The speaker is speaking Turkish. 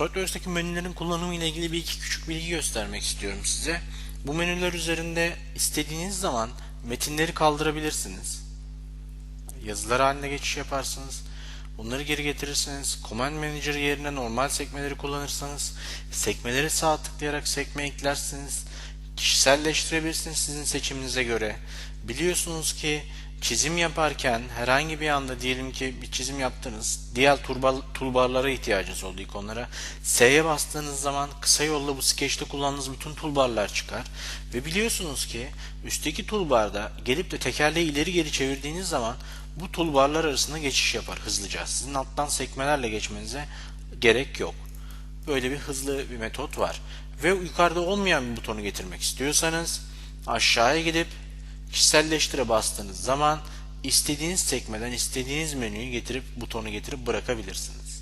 SolidWorks'taki menülerin kullanımı ile ilgili bir iki küçük bilgi göstermek istiyorum size. Bu menüler üzerinde istediğiniz zaman metinleri kaldırabilirsiniz. Yazılar haline geçiş yaparsınız. Bunları geri getirirsiniz. Command Manager yerine normal sekmeleri kullanırsanız sekmeleri sağ tıklayarak sekme eklersiniz. Kişiselleştirebilirsiniz sizin seçiminize göre. Biliyorsunuz ki çizim yaparken herhangi bir anda diyelim ki bir çizim yaptınız. Diğer turbar, toolbarlara ihtiyacınız oldu ikonlara. S'ye bastığınız zaman kısa yolla bu Sketch'te kullandığınız bütün toolbarlar çıkar. Ve biliyorsunuz ki üstteki toolbarda gelip de tekerleği ileri geri çevirdiğiniz zaman bu toolbarlar arasında geçiş yapar hızlıca. Sizin alttan sekmelerle geçmenize gerek yok. Böyle bir hızlı bir metot var. Ve yukarıda olmayan bir butonu getirmek istiyorsanız aşağıya gidip kişiselleştire bastığınız zaman istediğiniz sekmeden istediğiniz menüyü getirip butonu getirip bırakabilirsiniz.